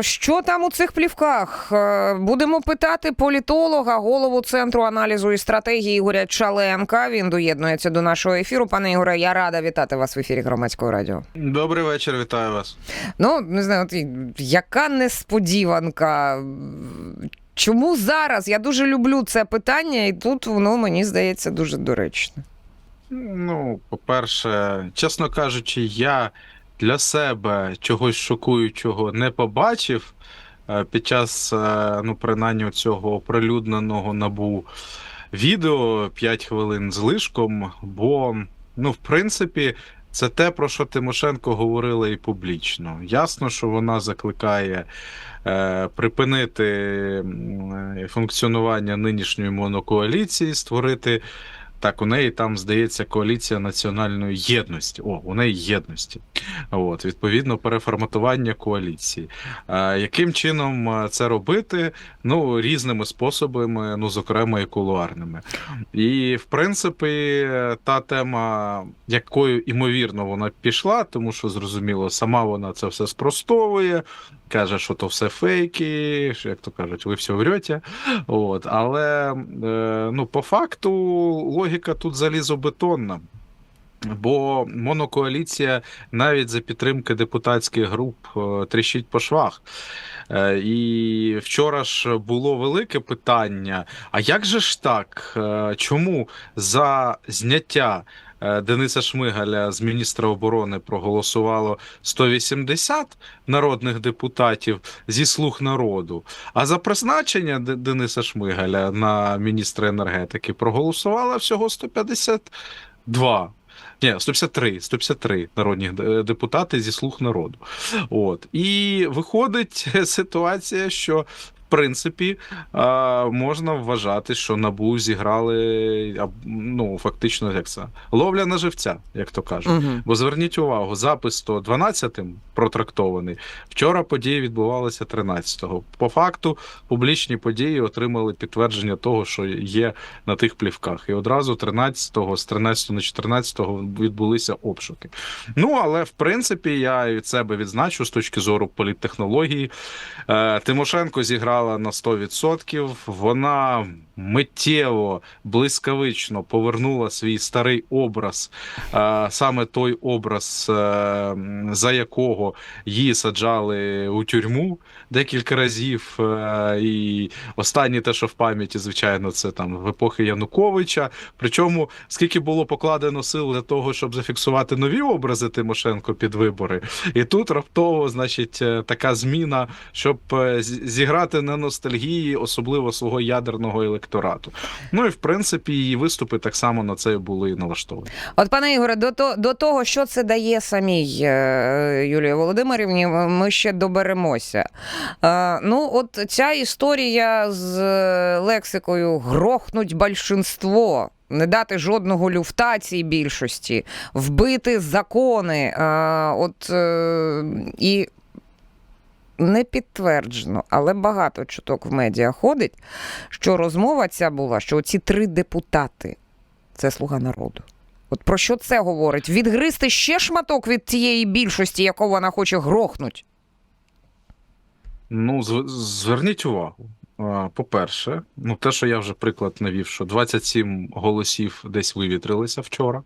Що там у цих плівках? Е, Будемо питати політолога, голову центру аналізу і стратегії Ігоря Чаленка. Він доєднується до нашого ефіру. Пане Ігоре, я рада вітати вас в ефірі громадського радіо. Добрий вечір, вітаю вас. Ну не знаю, от яка несподіванка. Чому зараз? Я дуже люблю це питання, і тут воно мені здається дуже доречно. Ну, по-перше, чесно кажучи, я для себе чогось шокуючого не побачив е, під час, е, ну, принаймні, цього оприлюдненого набу відео 5 хвилин з лишком, бо, ну, в принципі, це те, про що Тимошенко говорила і публічно. Ясно, що вона закликає е, припинити е, функціонування нинішньої монокоаліції, створити. Так, у неї там здається коаліція національної єдності. О, у неї єдності. От, відповідно, переформатування коаліції. А, яким чином це робити? Ну, різними способами, ну, зокрема, і кулуарними. І, в принципі, та тема, якою імовірно вона пішла, тому що зрозуміло, сама вона це все спростовує. Каже, що то все фейки, що, як то кажуть, ви все врете. От, але е, ну, по факту логіка тут залізобетонна. Бо монокоаліція навіть за підтримки депутатських груп е, тріщить по швах. Е, І вчора ж було велике питання: а як же ж так? Е, Чому за зняття Дениса Шмигаля з міністра оборони проголосувало 180 народних депутатів зі слуг народу, а за призначення Дениса Шмигаля на міністра енергетики проголосувало всього 152. Ні, 153, 153 народні е, депутати зі слуг народу. От. І виходить ситуація, що принципі можна вважати, що НАБУ зіграли ну, фактично як це ловля на живця, як то кажуть. Угу. Бо зверніть увагу, запис то 12-м протрактований. Вчора події відбувалися 13-го. По факту публічні події отримали підтвердження того, що є на тих плівках. І одразу 13-го, з 13 на 14-го відбулися обшуки. Ну але в принципі я від себе відзначу з точки зору політтехнології. Е, Тимошенко зіграла на 100%. Вона миттєво, блискавично повернула свій старий образ, саме той образ, е, за якого її саджали у тюрму декілька разів. Е, І останнє те, що в пам'яті, звичайно, це там в епохи Януковича. Причому скільки було покладено сил для того, щоб зафіксувати нові образи Тимошенко під вибори, і тут раптово, значить, е, така зміна, щоб зіграти на ностальгії, особливо свого ядерного електорату. Ну і в принципі її виступи так само на це були налаштовані. От, пане Ігоре, до, то, до того, що це дає самій е, Юлії Володимирівні, ми ще доберемося. Е, ну, от ця історія з е, лексикою грохнуть большинство. Не дати жодного люфта цій більшості, вбити закони. Е, от е, і не підтверджено, але багато чуток в медіа ходить, що розмова ця була, що ці три депутати це слуга народу. От про що це говорить? Відгризти ще шматок від тієї більшості, яку вона хоче грохнуть. Ну, зв- зверніть увагу. По-перше, ну те, що я вже приклад навів, що 27 голосів десь вивітрилися вчора.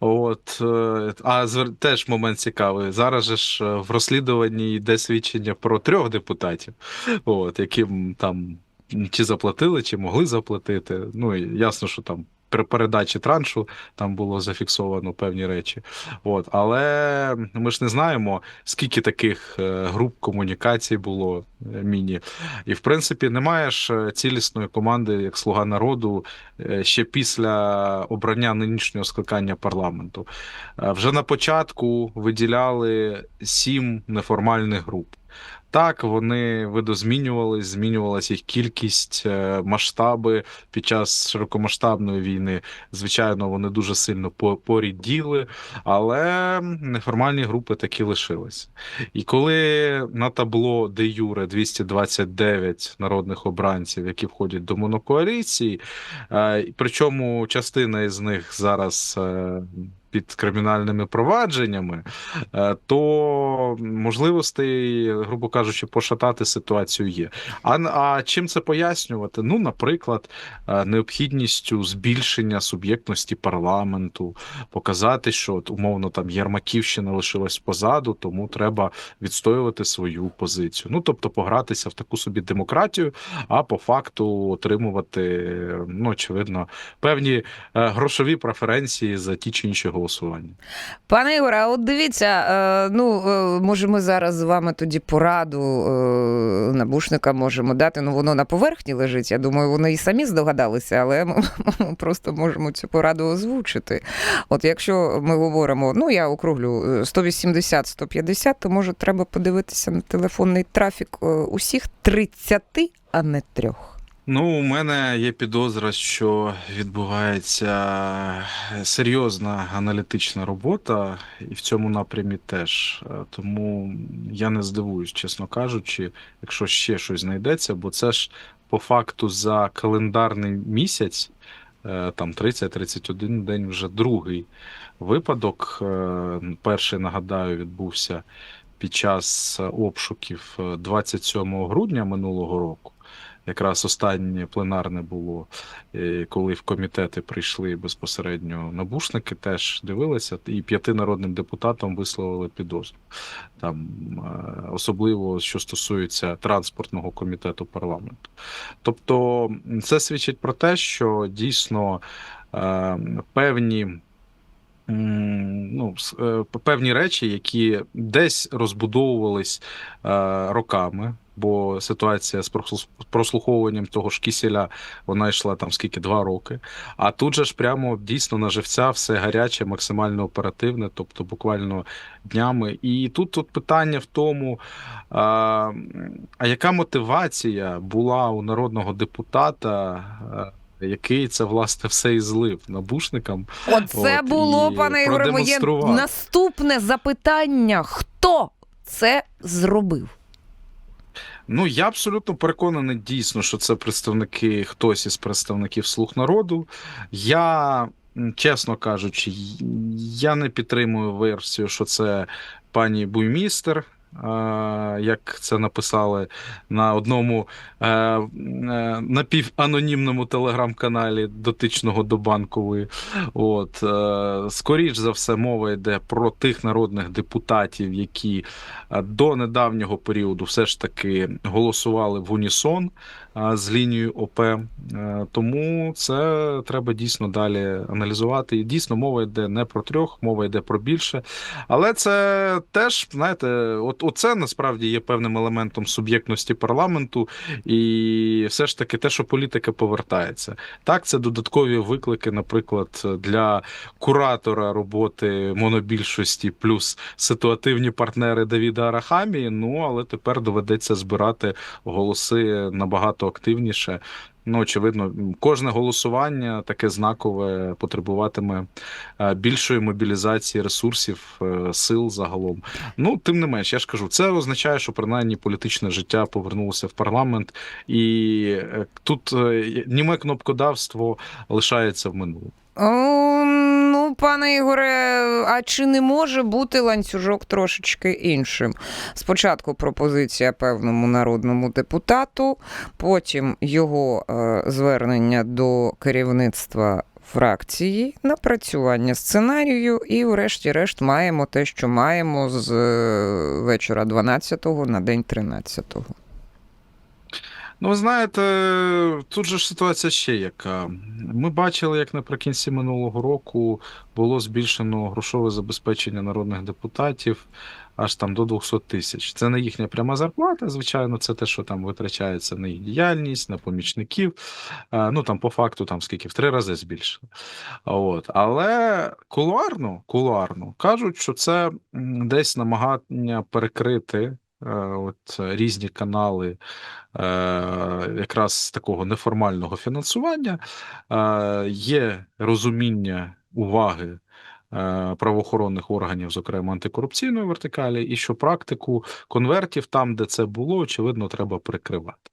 От, е, а теж момент цікавий. Зараз же ж е, в розслідуванні йде свідчення про трьох депутатів, от, яким там чи заплатили, чи могли заплатити. Ну, ясно, що там при передачі траншу там було зафіксовано певні речі. От, але ми ж не знаємо, скільки таких е, груп комунікацій було е, міні. І в принципі немає ж е, цілісної команди як слуга народу ще після обрання нинішнього скликання парламенту. Вже на початку виділяли сім неформальних груп. Так, вони видозмінювались, змінювалася їх кількість, е, масштаби під час широкомасштабної війни. Звичайно, вони дуже сильно по- поріділи, але неформальні групи такі лишилися. І коли на табло де Юре 229 народних обранців, які входять до монокоаліції, е, причому частина із них зараз е, під кримінальними провадженнями, е, то можливостей, грубо кажучи, пошатати ситуацію є. А, а чим це пояснювати? Ну, наприклад, е, необхідністю збільшення суб'єктності парламенту, показати, що от, умовно там Єрмаківщина лишилась позаду, тому треба відстоювати свою позицію. Ну тобто погратися в таку собі демократію, а по факту отримувати, ну очевидно, певні е, грошові преференції за ті чи інші голосування. Пане Ігоре, от дивіться, е, ну е, може, ми зараз з вами тоді пораду е, набушника можемо дати. Ну воно на поверхні лежить. Я думаю, вони і самі здогадалися, але ми просто можемо цю пораду озвучити. От якщо ми говоримо, ну я округлю е, 180-150, то може треба подивитися на телефонний трафік усіх 30, а не трьох. Ну, у мене є підозра, що відбувається серйозна аналітична робота, і в цьому напрямі теж. Е, Тому я не здивуюсь, чесно кажучи, якщо ще щось знайдеться, бо це ж по факту за календарний місяць, е, там 30-31 день вже другий випадок. Е, Перший, нагадаю, відбувся під час обшуків е, 27 грудня минулого року. Якраз останнє пленарне було, е, коли в комітети прийшли безпосередньо набушники, теж дивилися, і п'яти народним депутатам висловили підозру. Там е, особливо що стосується транспортного комітету парламенту. Тобто, це свідчить про те, що дійсно е, певні. Ну, певні речі, які десь розбудовувались роками, бо ситуація з прослуховуванням того ж кіселя вона йшла там скільки два роки. А тут же ж прямо дійсно на живця все гаряче, максимально оперативне, тобто буквально днями. І тут, тут питання в тому, а, а яка мотивація була у народного депутата? Який це власне все і злив набушникам. Оце От, було, і пане Ігоре, моє наступне запитання: хто це зробив? Ну, я абсолютно переконаний дійсно, що це представники, хтось із представників слуг народу. Я, чесно кажучи, я не підтримую версію, що це пані Буймістер. Як це написали на одному е, е, напіванонімному телеграм-каналі дотичного до банкової. От, е, скоріш за все, мова йде про тих народних депутатів, які до недавнього періоду все ж таки голосували в унісон з лінією ОП. Тому це треба дійсно далі аналізувати. І дійсно мова йде не про трьох, мова йде про більше. Але це теж, знаєте, от оце насправді є певним елементом суб'єктності парламенту, і все ж таки те, що політика повертається. Так, це додаткові виклики, наприклад, для куратора роботи монобільшості, плюс ситуативні партнери Давіда Арахамії. Ну але тепер доведеться збирати голоси набагато активніше. Ну, очевидно, кожне голосування таке знакове потребуватиме е, більшої мобілізації ресурсів, е, сил загалом. Ну, тим не менш, я ж кажу, це означає, що принаймні політичне життя повернулося в парламент, і е, тут німе кнопкодавство лишається в минулому. Пане Ігоре, а чи не може бути ланцюжок трошечки іншим? Спочатку пропозиція певному народному депутату, потім його е, звернення до керівництва фракції, напрацювання сценарію, і, врешті-решт, маємо те, що маємо з е, вечора 12-го на день 13-го. Ну, ви знаєте, тут же ж ситуація ще яка. Ми бачили, як наприкінці минулого року було збільшено грошове забезпечення народних депутатів аж там до 200 тисяч. Це не їхня пряма зарплата, звичайно, це те, що там витрачається на їх діяльність, на помічників. Е, Ну там по факту там скільки в три рази збільшили. От. Але кулуарно, кулуарно кажуть, що це десь намагання перекрити от, різні канали е, якраз такого неформального фінансування. Е, Є розуміння уваги е, правоохоронних органів, зокрема антикорупційної вертикалі, і що практику конвертів там, де це було, очевидно, треба прикривати.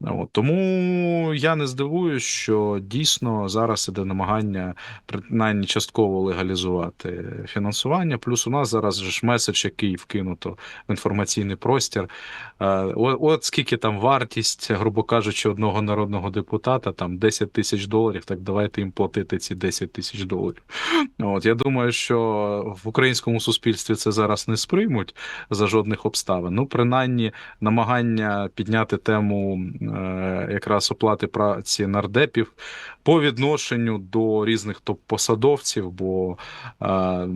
От, тому я не здивуюсь, що дійсно зараз іде намагання принаймні частково легалізувати фінансування. Плюс у нас зараз ж меседж, який вкинуто в інформаційний простір. Е, от скільки там вартість, грубо кажучи, одного народного депутата, там 10 тисяч доларів. Так давайте їм платити ці 10 тисяч доларів. От я думаю, що в українському суспільстві це зараз не сприймуть за жодних обставин. Ну, принаймні, намагання підняти тему е, якраз оплати праці нардепів по відношенню до різних топ-посадовців, бо е,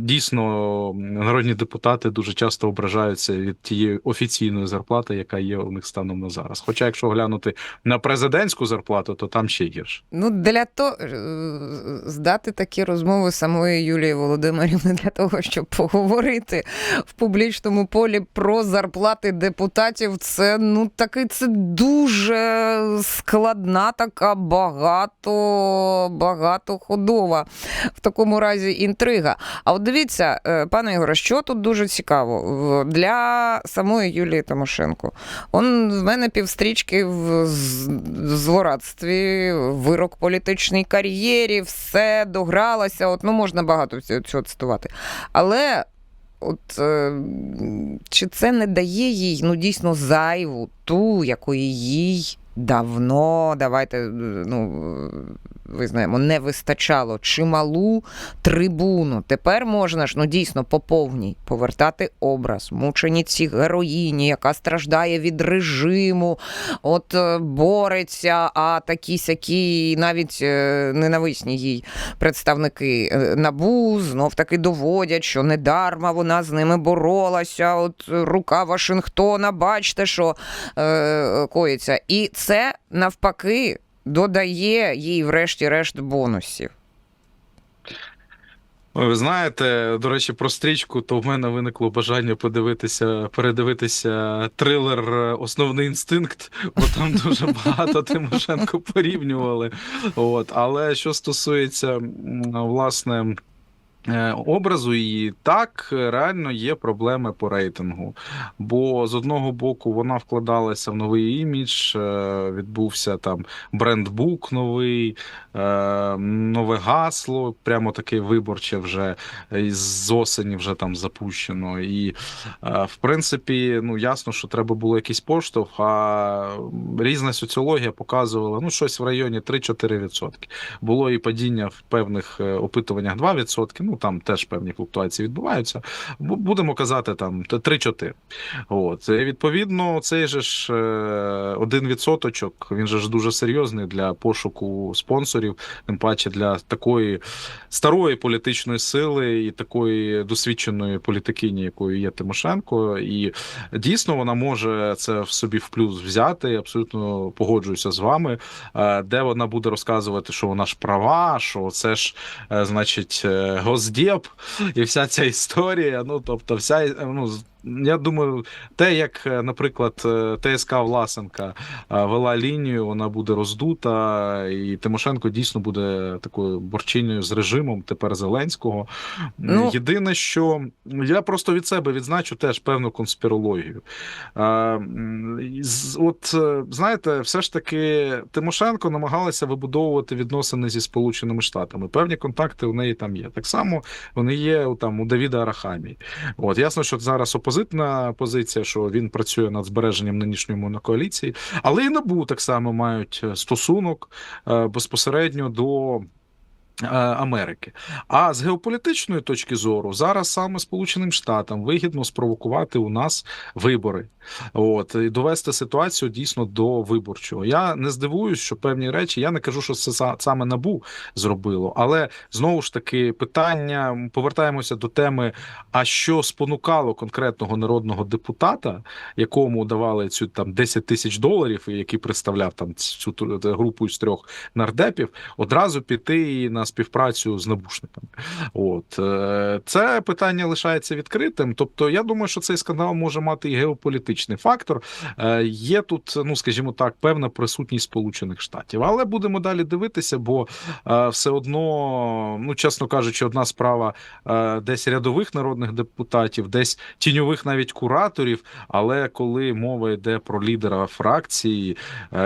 дійсно народні депутати дуже часто ображаються від тієї офіційної зарплати, яка є у них станом на зараз. Хоча, якщо глянути на президентську зарплату, то там ще гірше. Ну, для того здати такі розмови самої Юлії Володимирівни для того, щоб поговорити в публічному полі про зарплати депутатів, це ну таки це дуже складна, така багато, багатоходова в такому разі інтрига. А от дивіться, е, пане Ігоре, що тут дуже цікаво для самої Юлії Тимошенко. Он в мене півстрічки в злорадстві, вирок політичній кар'єрі, все догралося. От, ну, можна багато цього цитувати. Але от, е, чи це не дає їй ну, дійсно зайву, ту, якої їй давно, давайте е, ну, визнаємо, не вистачало чималу трибуну. Тепер можна ж ну, дійсно по повній повертати образ мучениці героїні, яка страждає від режиму, от е, бореться, а такі сякі навіть е, ненависні їй представники е, набу знов таки доводять, що недарма вона з ними боролася. От рука Вашингтона, бачите, що е, коїться. І це навпаки додає їй, врешті-решт, бонусів. Ой, Ви знаєте, до речі, про стрічку, то в мене виникло бажання подивитися, передивитися трилер е, Основний інстинкт, бо там дуже багато Тимошенко порівнювали. От. Але що стосується власне. Е, Образу її так реально є проблеми по рейтингу. Бо з одного боку вона вкладалася в новий імідж, е, відбувся там брендбук новий, е, нове гасло, прямо таке виборче вже е, з осені вже там запущено. І е, в принципі, ну ясно, що треба було якийсь поштовх. А різна соціологія показувала ну щось в районі 3-4%. Було і падіння в певних е, опитуваннях 2%, ну там теж певні флуктуації відбуваються. Будемо казати там 3-4. От відповідно, цей же ж е, один відсоточок, він же ж дуже серйозний для пошуку спонсорів, тим паче для такої старої політичної сили і такої досвідченої політикині, якою є Тимошенко. І дійсно вона може це в собі в плюс взяти. Абсолютно погоджуюся з вами. Е, Де вона буде розказувати, що вона ж права, що це ж, е, значить, Госдеп і вся ця історія. Ну тобто, вся ну. Я думаю, те, як, е, наприклад, е, ТСК Власенка е, вела лінію, вона буде роздута, і Тимошенко дійсно буде такою борчиною з режимом тепер Зеленського. Ну- Єдине, що я просто від себе відзначу теж певну конспірологію. От знаєте, все ж таки Тимошенко намагалася вибудовувати відносини зі Сполученими Штатами. Певні контакти у неї там є. Так само вони є там у Давіда Арахамії. От ясно, що зараз опозитна позиція, що він працює над збереженням нинішньої монокоаліції, але і НАБУ так само мають е, стосунок е, безпосередньо до. Е, Америки, а з геополітичної точки зору зараз саме Сполученим Штатам вигідно спровокувати у нас вибори, от і довести ситуацію дійсно до виборчого. Я не здивуюсь, що певні речі я не кажу, що це саме набу зробило, але знову ж таки питання повертаємося до теми: а що спонукало конкретного народного депутата, якому давали цю там 10 тисяч доларів, і який представляв там цю групу з трьох нардепів, одразу піти і на співпрацю з набушниками. От е, це питання лишається відкритим. Тобто, я думаю, що цей скандал може мати і геополітичний фактор. Е, Є тут, ну скажімо так, певна присутність Сполучених Штатів, але будемо далі дивитися, бо е, все одно, ну чесно кажучи, одна справа десь рядових народних депутатів, десь тіньових навіть кураторів. Але коли мова йде про лідера фракції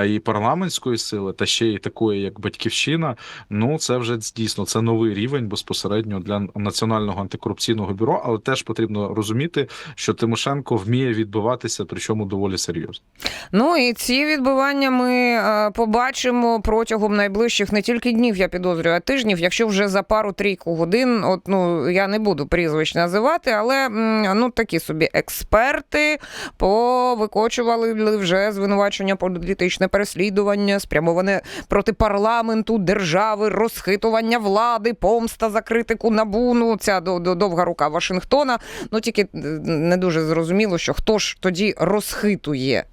і парламентської сили, та ще й такої, як батьківщина, ну це вже дійсно це новий рівень безпосередньо для національного антикорупційного бюро. Але теж потрібно розуміти, що Тимошенко вміє відбиватися, причому доволі серйозно. Ну і ці відбивання ми е, побачимо протягом найближчих не тільки днів, я підозрюю, а тижнів, якщо вже за пару-трійку годин, от ну я не буду прізвищ називати, але ну такі собі експерти повикочували вже звинувачення політичне переслідування, спрямоване проти парламенту, держави, розхитування влади, помста за критику набу. Ну ця до- до- довга рука Вашингтона. Ну тільки е, не дуже зрозуміло, що хто ж тоді розхитує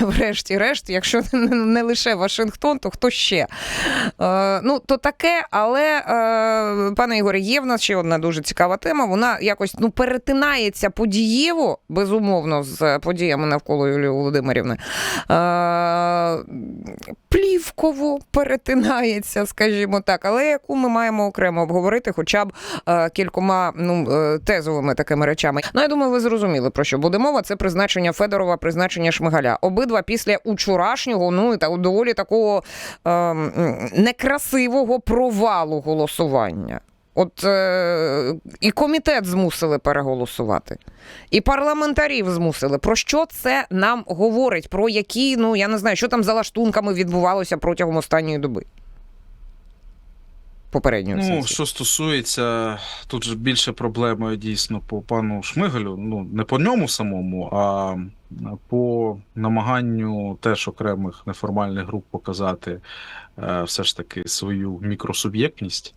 врешті-решт, якщо не- лише Вашингтон, то хто ще? Е, ну, то таке, але, е, пане Ігоре, є в нас ще одна дуже цікава тема. Вона якось ну, перетинається подієво, безумовно, з подіями навколо Юлії Володимирівни. Плівково перетинається, скажімо так, але яку ми маємо окремо обговорити, хоча б е, кількома ну, е, тезовими такими речами. Ну, я думаю, ви зрозуміли, про що буде мова. Це призначення Федорова, призначення Шмигаля. Обидва після учорашнього, ну та доволі такого е, некрасивого провалу голосування. От е, і комітет змусили переголосувати, і парламентарів змусили. Про що це нам говорить? Про які, ну я не знаю, що там за лаштунками відбувалося протягом останньої доби? Попередньої Ну, що стосується тут ж більше проблемою дійсно по пану Шмигалю, ну не по ньому самому, а по намаганню теж окремих неформальних груп показати е, все ж таки свою мікросуб'єктність.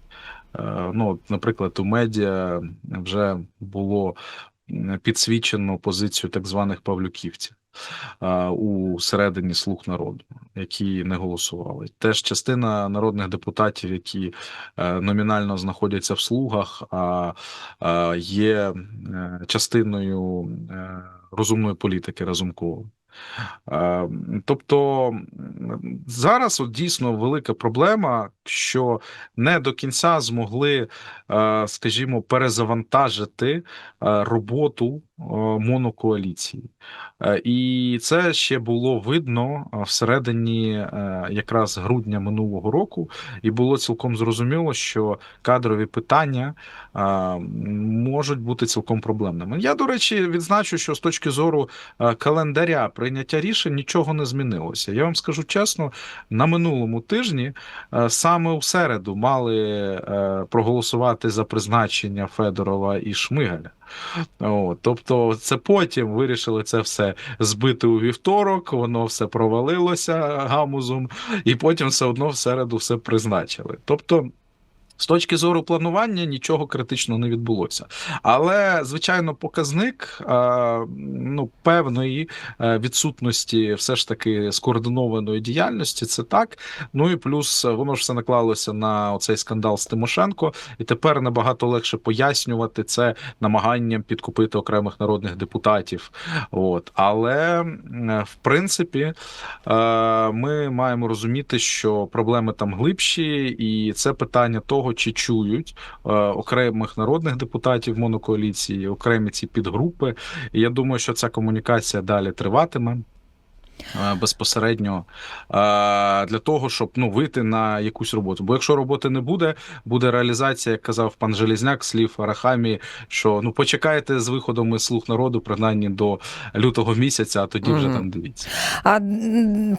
Е, ну, наприклад, у медіа вже було підсвічено позицію так званих павлюківців у середині слуг народу, які не голосували. Теж частина народних депутатів, які е, номінально знаходяться в слугах, а є е, частиною е, розумної політики Разумкова. Е, Тобто зараз от дійсно велика проблема, що не до кінця змогли, е, скажімо, перезавантажити е, роботу е, монокоаліції. І це ще було видно всередині якраз грудня минулого року, і було цілком зрозуміло, що кадрові питання можуть бути цілком проблемними. Я, до речі, відзначу, що з точки зору календаря прийняття рішень нічого не змінилося. Я вам скажу чесно, на минулому тижні е, саме у середу мали е, проголосувати за призначення Федорова і Шмигаля. О, тобто, це потім вирішили це все збити у вівторок, воно все провалилося гамузом, і потім все одно в середу все призначили. Тобто. З точки зору планування нічого критичного не відбулося, але звичайно, показник е, ну певної е, відсутності, все ж таки скоординованої діяльності. Це так. Ну і плюс е, воно ж все наклалося на оцей скандал з Тимошенко, і тепер набагато легше пояснювати це намаганням підкупити окремих народних депутатів. От але в принципі е, ми маємо розуміти, що проблеми там глибші, і це питання того, чи чують е, окремих народних депутатів монокоаліції, окремі ці підгрупи. І я думаю, що ця комунікація далі триватиме. Е, Безпосередньо е, для того, щоб ну вийти на якусь роботу. Бо якщо роботи не буде, буде реалізація, як казав пан Желізняк, слів Арахамі, що ну почекайте з виходом із слуг народу, принаймні до лютого місяця, а тоді вже там дивіться. А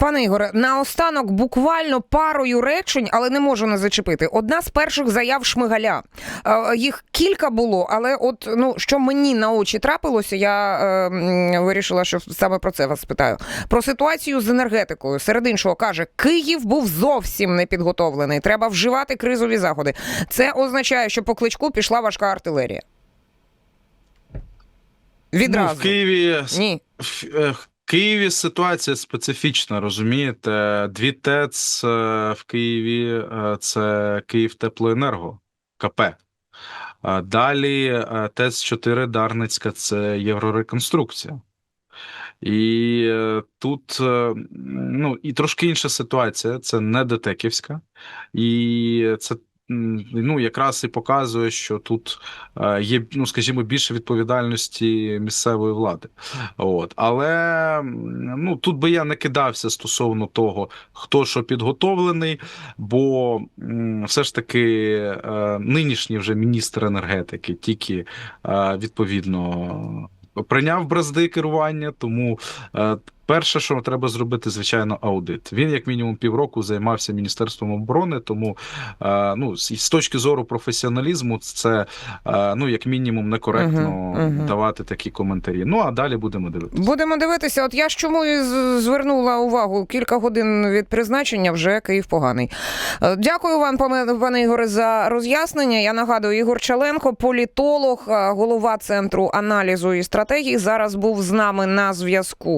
пане Ігоре, наостанок буквально парою речень, але не можу не зачепити. Одна з перших заяв Шмигаля. Е, Їх кілька було, але от ну що мені на очі трапилося, я е, вирішила, що саме про це вас спитаю. Про ситуацію з енергетикою. Серед іншого каже, Київ був зовсім не підготовлений. Треба вживати кризові заходи. Це означає, що по кличку пішла важка артилерія. Ну, в Києві ні. Е, Києві ситуація специфічна, розумієте? Дві ТЕЦ е, в Києві е, це Київ Теплоенерго КП. Далі ТЕЦ 4 Дарницька це Єврореконструкція. І е, тут е, ну, і трошки інша ситуація. Це не Детеківська, і це ну, якраз і показує, що тут е, є, ну, скажімо, більше відповідальності місцевої влади. От. Але ну, тут би я не кидався стосовно того, хто що підготовлений, бо все ж таки нинішній вже міністр енергетики тільки відповідно прийняв бразди керування, тому е, перше, що треба зробити, звичайно, аудит. Він як мінімум півроку займався міністерством оборони, тому е, ну, з, точки зору професіоналізму, це е, ну як мінімум некоректно Мгм, мгм. давати такі коментарі. Ну а далі будемо дивитися. Будемо дивитися. От я ж чому і звернула увагу кілька годин від призначення вже Київ поганий. Е, Дякую вам, пане Ігоре, за роз'яснення. Я нагадую, Ігор Чаленко, політолог, голова центру аналізу і стратегії, зараз був з нами на зв'язку.